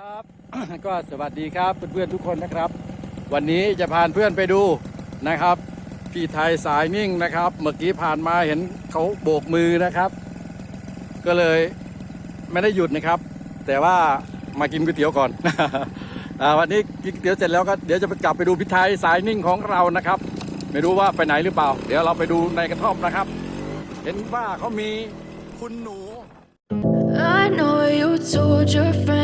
ครับก็สวัสดีครับเพื่อนๆทุกคนนะครับ วันนี้จะพาเพื่อนไปดูนะครับพี่ไทยสายนิ่งนะครับ เมื่อกี้ผ่านมาเห็นเขาโบกมือนะครับ ก็เลยไม่ได้หยุดนะครับ แต่ว่ามากินก๋วยเตี๋ยวก่อนวันนี้กินก๋วยเตี๋ยวเสร็จแล้วก็เดี๋ยวจะไปกลับไปดูพี่ไทยสายนิ่งของเรานะครับ ไม่รู้ว่าไปไหนหรือเปล่า เดี๋ยวเราไปดูในกระท่อมนะครับ เห็นว่าเขามีคุณหนู I know you told your friend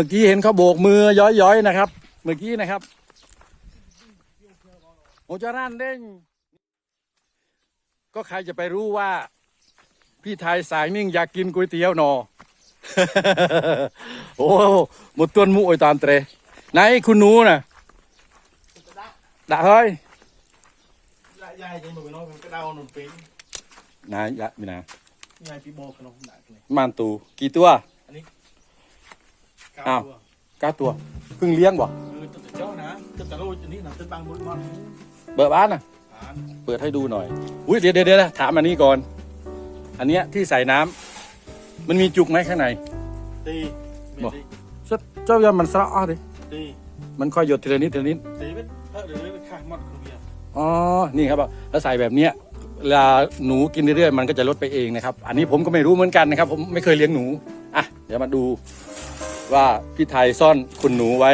มื่อกี้เห็นเขาโบกมือย้อยๆนะครับ เมื่อกี้นะครับโอจารันเด้งก็ใครจะไปรู้ว่า พี่ไทยสายนิ่งอยากกินก๋วยเตี๋ยวหนอ โอ้หมดต้นมุโอยตามเตรไหนคุณหนูน่ะด่าเฮ้ยยายยังบอกน้องมันก็เดาหนุนเป็นนายยะมีนายายพี่โบขนมหนักเลยมันตูกี่ตัวเก้า อ้าวตัวเก้าตัวเพิ่งเลี้ยงบ่เออตั้งแต่เจ้านะตั้งแต่โรยอันนี้นะตั้งบางบนมันเบิดบ้านน่ะผ่านเปิดให้ดูหน่อย อุ้ยเดี๋ยวเดี๋ยวเดี๋ยวถามอันนี้ก่อน อันเนี้ยที่ใส่น้ำมันมีจุกไหมข้างใน ตีบอกเจ้ายามันสระอ้อดิตีมันค่อยหยดทีละนิดทีละนิด ตีเป็นเออเดี๋ยวเป็นข้างมันคนเดียวอ๋อ นี่ครับแล้วใส่แบบเนี้ยเวลาหนูกินเรื่อยๆมันก็จะลดไปเองนะครับ อันนี้ผมก็ไม่รู้เหมือนกันนะครับ ผมไม่เคยเลี้ยงหนู อะ เดี๋ยวมาดู ว่าพี่ไทยซ่อนคุณหนูไว้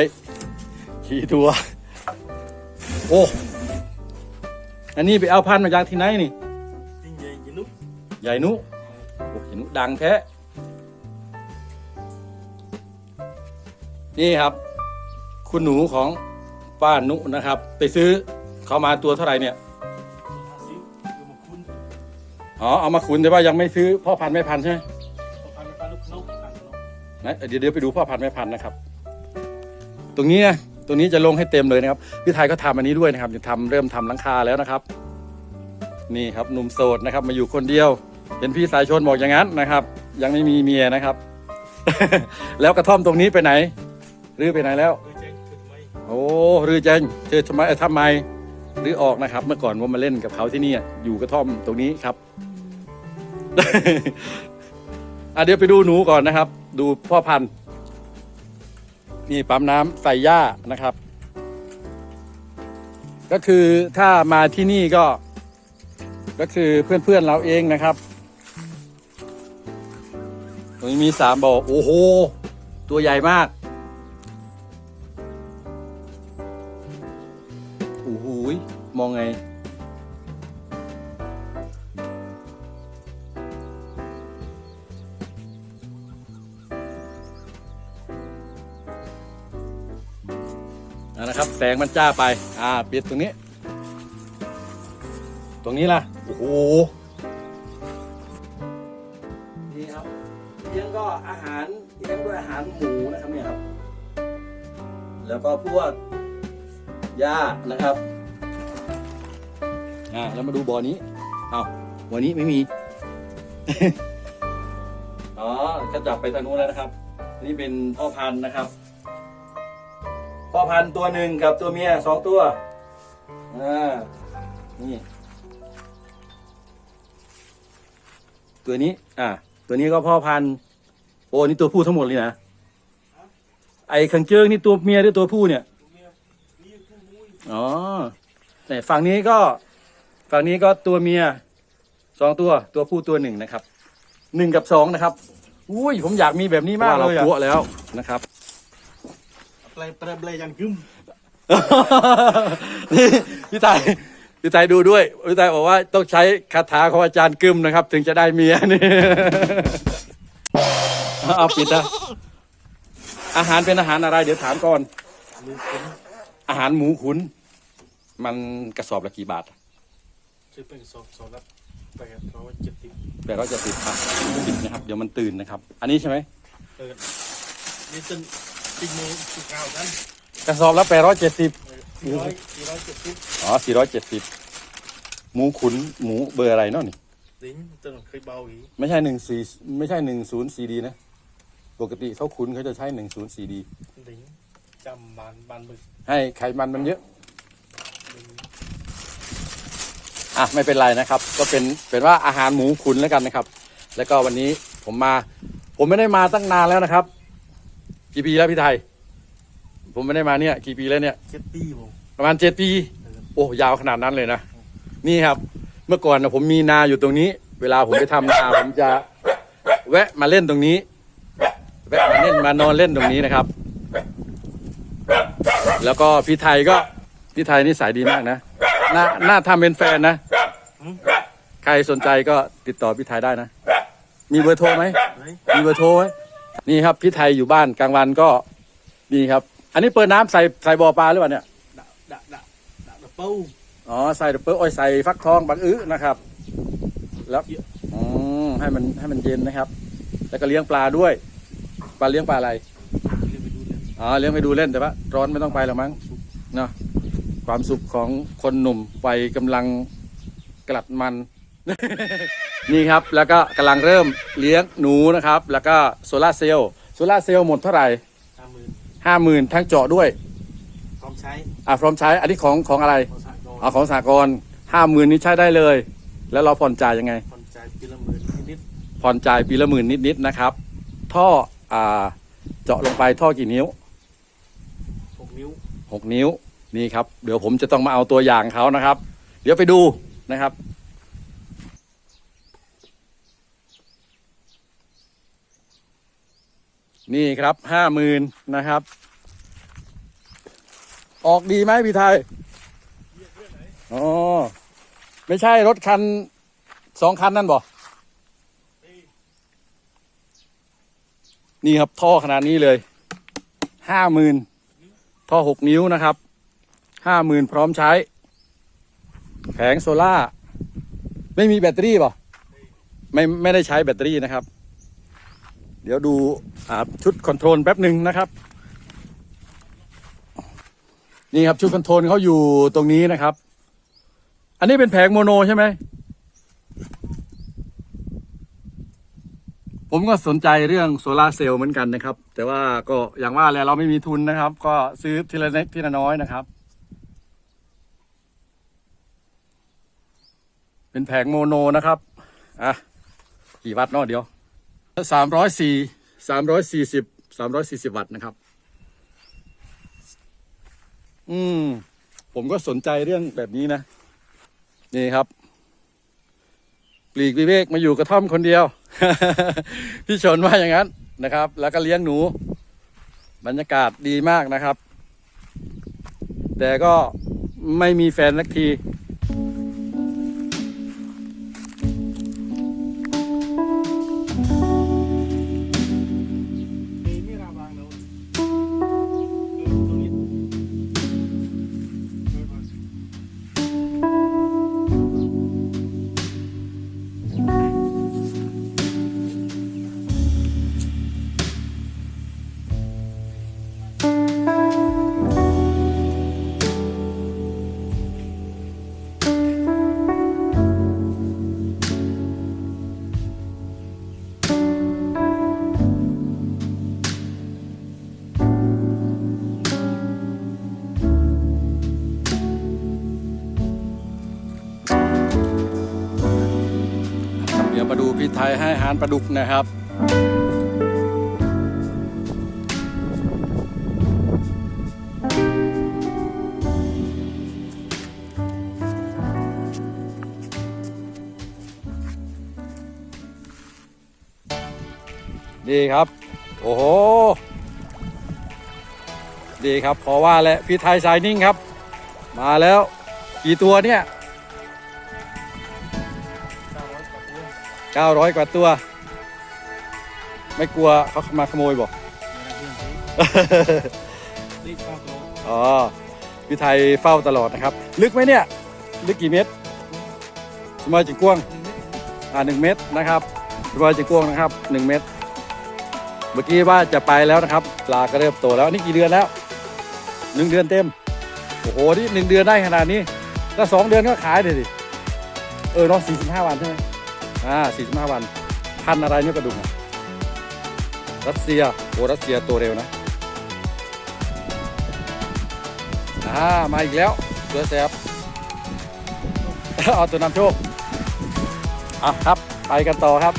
ขี่ตัว โอ้ อันนี้ไปเอาพันธุ์มาจากที่ไหนนี่จริงใหญ่ยินุ๊กใหญ่นุโอ้ใหญ่นุดังแท้ นี่ครับ คุณหนูของป้านุนะครับ ไปซื้อเขามาตัวเท่าไหร่เนี่ยห้าสิบเดี๋ยวมาคุ้นอ๋อ เอามาขุนแต่ว่ายังไม่ซื้อพ่อพันธุ์แม่พันธุ์ใช่ไหม นะเดี๋ยวเดี๋ยวไปดูพ่อพันธุ์แม่พันธุ์นะครับ ตรงนี้นะตรงนี้จะลงให้เต็มเลยนะครับพี่ไทยก็ทำอันนี้ด้วยนะครับจะทำเริ่มทำหลังคาแล้วนะครับ นี่ครับหนุ่มโสดนะครับ มาอยู่คนเดียว เห็นพี่สายชนบอกอย่างนั้นนะครับ ยังไม่มีเมียนะครับ แล้วกระท่อมตรงนี้ไปไหนรื้อไปไหนแล้วโอ้รือเจงเธอทำไมทำไมหรือออกนะครับ เมื่อก่อนว่ามาเล่นกับเขาที่นี่อยู่กระท่อมตรงนี้ครับ อะเดี๋ยวไปดูหนูก่อนนะครับ ดูพ่อพันธุ์ นี่ปั๊มน้ำใส่หญ้านะครับ ก็คือถ้ามาที่นี่ก็ ก็คือเพื่อนๆเราเองนะครับตรงนี้มีสามบ่อโอ้โห ตัวใหญ่มาก นะครับ แสงมันจ้าไป อ่าปิดตรงนี้ ตรงนี้ล่ะ โอ้โหนี่ครับเลี้ยงก็อาหารเลี้ยงด้วยอาหารหมูนะครับเนี่ยครับ แล้วก็พวกหญ้านะครับอ่าแล้วมาดูบ่อนี้เอาบ่อนี้ไม่มี อ๋อก็จับไปทางนู้นแล้วนะครับ นี่เป็นพ่อพันธุ์นะครับ พ่อพันธุ์ตัวหนึ่งกับตัวเมียสองตัวอ่านี่ตัวนี้ อ่า ตัวนี้ก็พ่อพันธุ์โอ้นี่ตัวผู้ทั้งหมดเลยนะไอ้ขังเจิงนี่ตัวเมียหรือตัวผู้เนี่ยอ๋อแต่ฝั่งนี้ก็ ฝั่งนี้ก็ตัวเมียสองตัวตัวผู้ตัวหนึ่งนะครับหนึ่งกับสองนะครับ อุ้ยผมอยากมีแบบนี้มากเลยอะเราปัวแล้วนะครับ เปลยเปลยเปลยยันกึมนี่พี่ไตายพี่ไตายดูด้วยพี่ไตายบอกว่าต้องใช้คาถาของอาจารย์กึมนะครับ ถึงจะได้เมียนี่เอาปิดนะอาหารเป็นอาหารอะไร เดี๋ยวถามก่อนมือเป็นอาหารหมูขุน มันกระสอบละกี่บาทชื่อเป็นสอบสอบรับแปดร้อยเจ็ดสิบแปดร้อยจะสิบครับสิบนะครับ เดี๋ยวมันตื่นนะครับ อันนี้ใช่ไหมเออนี่จน ติงโมติงเก้ากันกระสอบละแปดร้อยเจ็ดสิบสี่ร้อยสี่ร้อยเจ็ดสิบอ๋อสี่ร้อยเจ็ดสิบหมูขุนหมูเบอร์อะไรเนาะนี่ลิ้นจนเคยเบาอีกไม่ใช่หนึ่งสี่ไม่ใช่หนึ่งศูนย์สี่ดีนะ ปกติเขาขุนเขาจะใช้หนึ่งศูนย์สี่ดีลิ้นจำบานบานบึกให้ไขมันมันเยอะ อะ ไม่เป็นไรนะครับ ก็เป็นเป็นว่าอาหารหมูขุนแล้วกันนะครับ แล้วก็วันนี้ผมมา ผมไม่ได้มาตั้งนานแล้วนะครับ กี่ปีแล้วพี่ไทย ผมไม่ได้มาเนี่ย กี่ปีแล้วเนี่ย เจ็ดปีผมประมาณเจ็ดปี โอ้ยาวขนาดนั้นเลยนะ นี่ครับ เมื่อก่อนนะผมมีนาอยู่ตรงนี้ เวลาผมไปทำนาผมจะแวะมาเล่นตรงนี้ แวะมาเล่นมานอนเล่นตรงนี้นะครับ แล้วก็พี่ไทยก็พี่ไทยนี่สายดีมากนะน่าน่าทำเป็นแฟนนะ ใครสนใจก็ติดต่อพี่ไทยได้นะ มีเบอร์โทรไหมเฮ้ยมีเบอร์โทรไหม นี่ครับพี่ไทยอยู่บ้านกลางวันก็นี่ครับ อันนี้เปิดน้ำใส่ใส่บ่อปลาหรือเปล่าเนี่ยดะดะดะดะเป้าอ๋อใส่เปลือกอ้อยใส่ฟักทองบักอื้อนะครับ แล้วอืมให้มันให้มันเย็นนะครับ แล้วก็เลี้ยงปลาด้วย ปลาเลี้ยงปลาอะไรเลยอ๋อเลี้ยงไปดูเล่นแต่ว่าร้อนไม่ต้องไปหรอกมั้งเนาะความสุขของคนหนุ่มวัยกำลังกลัดมัน นี่ครับ แล้วก็กำลังเริ่มเลี้ยงหนูนะครับ แล้วก็โซลาร์เซลล์โซลาร์เซลล์หมดเท่าไหร่ห้าหมื่นห้าหมื่นทั้งเจาะด้วยพร้อมใช้อะพร้อมใช้อันนี้ของของอะไรพร้อมสากรเอาของสากลห้าหมื่นนี้ใช้ได้เลย แล้วเราผ่อนจ่ายยังไงพร้อมใจปีละหมื่นนิดผ่อนจ่ายปีละหมื่นนิดๆนะครับ ท่ออ่าเจาะลงไปท่อกี่นิ้วๆหกนิ้ว หกนิ้วนี่ครับ เดี๋ยวผมจะต้องมาเอาตัวอย่างเขานะครับ เดี๋ยวไปดูนะครับ นี่ครับห้าหมื่นนะครับ ออกดีไหมพี่ไทยอ๋อ ไม่ใช่รถคันสองคันนั่นบ่นี่ครับท่อขนาดนี้เลยห้าหมื่นท่อหกนิ้วนะครับห้าหมื่นพร้อมใช้ แผงโซล่า ไม่มีแบตเตอรี่ป่ะไม่ไม่ได้ใช้แบตเตอรี่นะครับ เดี๋ยวดูชุดคอนโทรลแป๊บหนึ่งนะครับ นี่ครับชุดคอนโทรลเขาอยู่ตรงนี้นะครับ อันนี้เป็นแผงโมโนใช่ไหม ผมก็สนใจเรื่องโซลาเซลล์เหมือนกันนะครับ แต่ว่าก็อย่างว่าแหละเราไม่มีทุนนะครับ ก็ซื้อทีละเล็กทีละน้อยนะครับ เป็นแผงโมโนนะครับ อะกี่วัตต์เนาะเดี๋ยว สามร้อยสี่สามร้อยสี่สิบสามร้อยสี่สิบวัตต์นะครับ อืม ผมก็สนใจเรื่องแบบนี้นะ นี่ครับ ปลีกวิเวกมาอยู่กระท่อมคนเดียว พี่ชนว่าอย่างนั้นนะครับ แล้วก็เลี้ยงหนู บรรยากาศดีมากนะครับ แต่ก็ไม่มีแฟนสักที ยให้อาหารปลาดุกนะครับ ดีครับ โอ้โห ดีครับพราะว่าแหละพี่ไทยสายนิ่งครับ มาแล้ว กี่ตัวเนี่ย 900เก้าร้อยกว่าตัวกว่าตัว ไม่กลัวเขามาขโมยบอกรีบเข้าตัวอ๋อพี่ไทยเฝ้าตลอดนะครับ ลึกไหมเนี่ย ลึกกี่เมตรสมอยจิกวงอ่าหนึ่งเมตรนะครับสมอยจิกวงนะครับหนึ่งเมตร เมื่อกี้ว่าจะไปแล้วนะครับปลาก็เริ่มโตแล้วนี่กี่เดือนแล้วหนึ่งเดือนเต็ม โอ้โห นี่หนึ่งเดือนได้ขนาดนี้ ถ้าสองเดือนก็ขายเลยดิ เออเนาะสี่สิบห้าวันใช่ไหม อ่าสี่สิบห้าวัน พันอะไรเนี่ยกระดุมอะรัสเซียโอ้รัสเซียตัวเร็วนะอ่ามาอีกแล้วเสือแสบเอาตัวนำโชคอะครับ ไปกันต่อครับ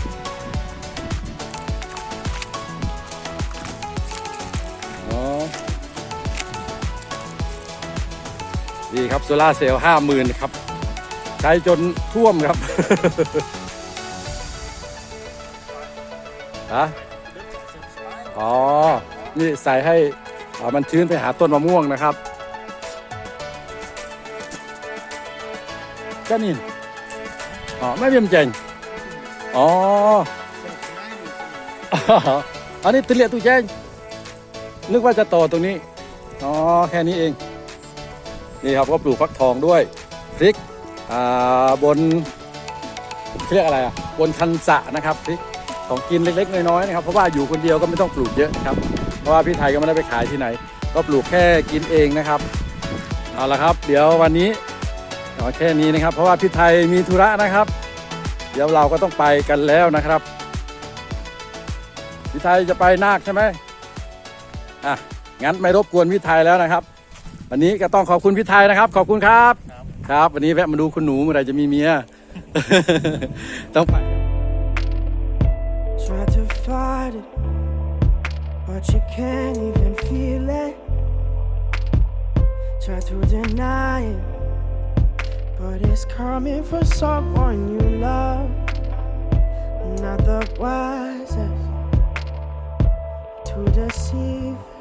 ดีครับโซล่าเซลล์ห้าหมื่นครับ ใช้จนท่วมครับ ฮะอ๋อ นี่ใส่ให้อ่ามันชื้นไปหาต้นมะม่วงนะครับ ก็นี่อ๋อไม่เป็นเจงอ๋อ อันนี้ตุเลียตุแจ้งนึกว่าจะต่อตรงนี้ อ๋อ แค่นี้เอง นี่ครับก็ปลูกฟักทองด้วย พริก อ่า บนเขาเรียกอะไรอะ บนคันสะนะครับพริก ของกินเล็ก ๆ น้อยๆนะครับเพราะว่าอยู่คนเดียวก็ไม่ต้องปลูกเยอะนะครับ เพราะว่าพี่ไทยก็ไม่ได้ไปขายที่ไหน ก็ปลูกแค่กินเองนะครับเอาละครับ เดี๋ยววันนี้เอแค่นี้นะครับ เพราะว่าพี่ไทยมีธุระนะครับ เดี๋ยวเราก็ต้องไปกันแล้วนะครับพี่ไทยจะไปนาคใช่ไหมอะงั้นไม่รบกวนพี่ไทยแล้วนะครับ วันนี้ก็ต้องขอบคุณพี่ไทยนะครับ ขอบคุณครับ ครับ วันนี้แวะมาดูคุณหนูเมื่อไหร่จะมีเมีย ต้องไป but you can't even feel it. Try to deny it, but it's coming from someone you love. Not the wisest to deceive.